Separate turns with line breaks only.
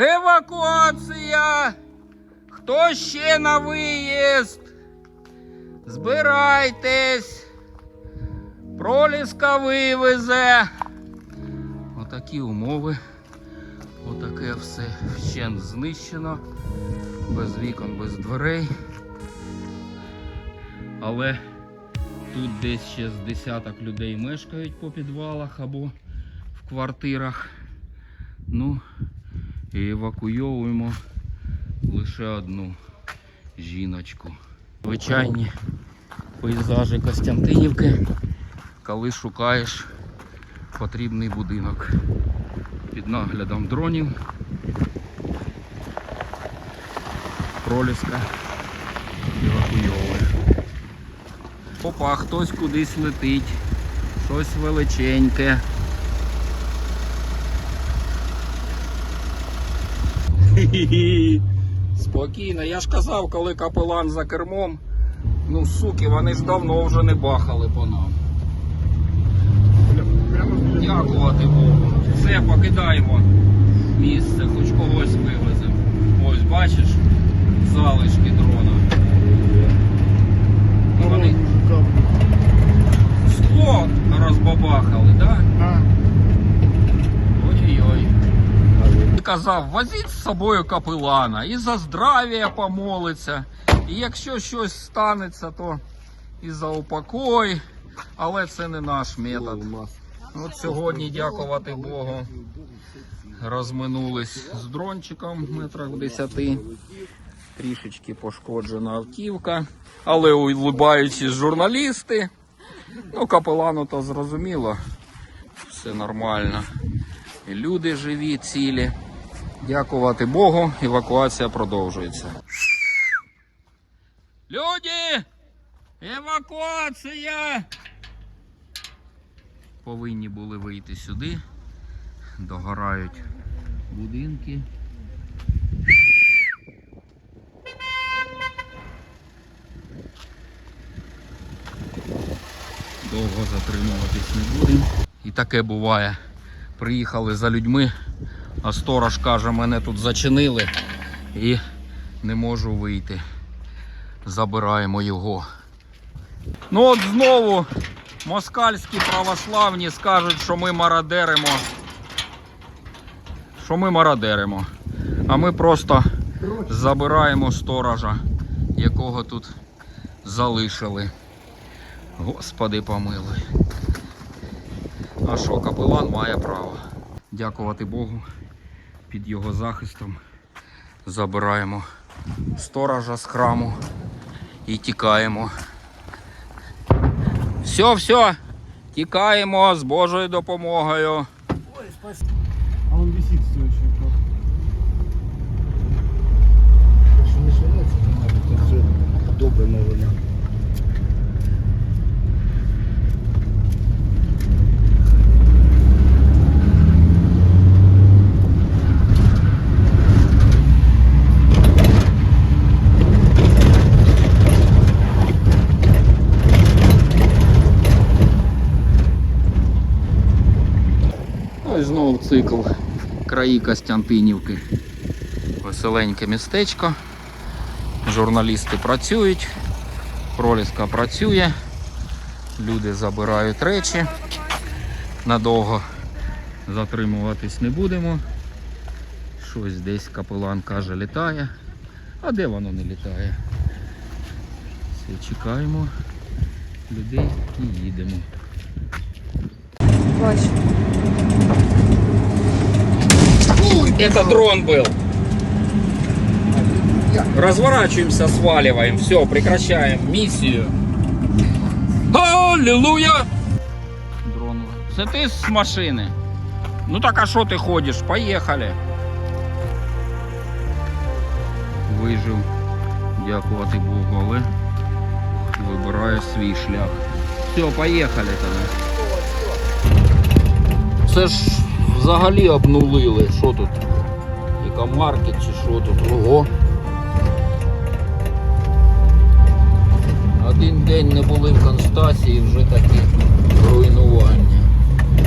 Евакуація! Хто ще на виїзд? Збирайтесь! Проліска вивезе. Отакі умови. Отаке все вщент знищено. Без вікон, без дверей. Але тут десь ще з десяток людей мешкають по підвалах або в квартирах. Ну, і евакуйовуємо лише одну жіночку. Звичайні пейзажі Костянтинівки, коли шукаєш потрібний будинок під наглядом дронів. Проліска евакуйовує. Опа, хтось кудись летить, щось величеньке. Спокійно, я ж казав, коли капелан за кермом. Ну, суки, вони ж давно вже не бахали по нам. Дякувати Богу. Все, покидаємо місце, хоч когось вивеземо. Ось, бачиш, залишки дрона. Ну, Вони скло розбабахали, так? Да? Казав, возіть з собою капелана і за здрав'я помолиться. І якщо щось станеться, то і за упокой. Але це не наш метод. От сьогодні, дякувати Богу, розминулись з дрончиком метрах в 10. Трішечки пошкоджена автівка. Але улибаючись журналісти. Ну, капелану то зрозуміло. Все нормально. Люди живі, цілі. Дякувати Богу, евакуація продовжується. Люди! Евакуація! Повинні були вийти сюди. Догорають будинки. Довго затримуватись не будемо. І таке буває. Приїхали за людьми, а сторож каже, мене тут зачинили і не можу вийти. Забираємо його. Ну от знову москальські православні скажуть, що ми мародеримо. Що ми мародеримо. А ми просто забираємо сторожа, якого тут залишили. Господи помилуй. А що, капелан має право. Дякувати Богу. Під його захистом забираємо сторожа з храму і тікаємо. Все, все, тікаємо з Божою допомогою.
А он висит все еще.
Що не швиряється, то мабуть, це вже добра новина.
Ну і знову цикл краї Костянтинівки. Веселеньке містечко. Журналісти працюють, проліска працює, люди забирають речі. Надовго затримуватись не будемо. Щось десь капелан каже літає. А де воно не літає? Все, чекаємо людей і їдемо.
Бачу.
Это дрон был. Разворачиваемся, сваливаем. Все, прекращаем миссию. Аллилуйя! Дрон. Це ти з машини? Ну так а що ти ходиш? Поїхали. Вижив. Дякувати Богу, але вибирає свій шлях. Все, поїхали тоді. Це ж взагалі обнулили. Що тут? Екомаркет чи що тут? Ого. Один день не були в Констасії, вже такі руйнування.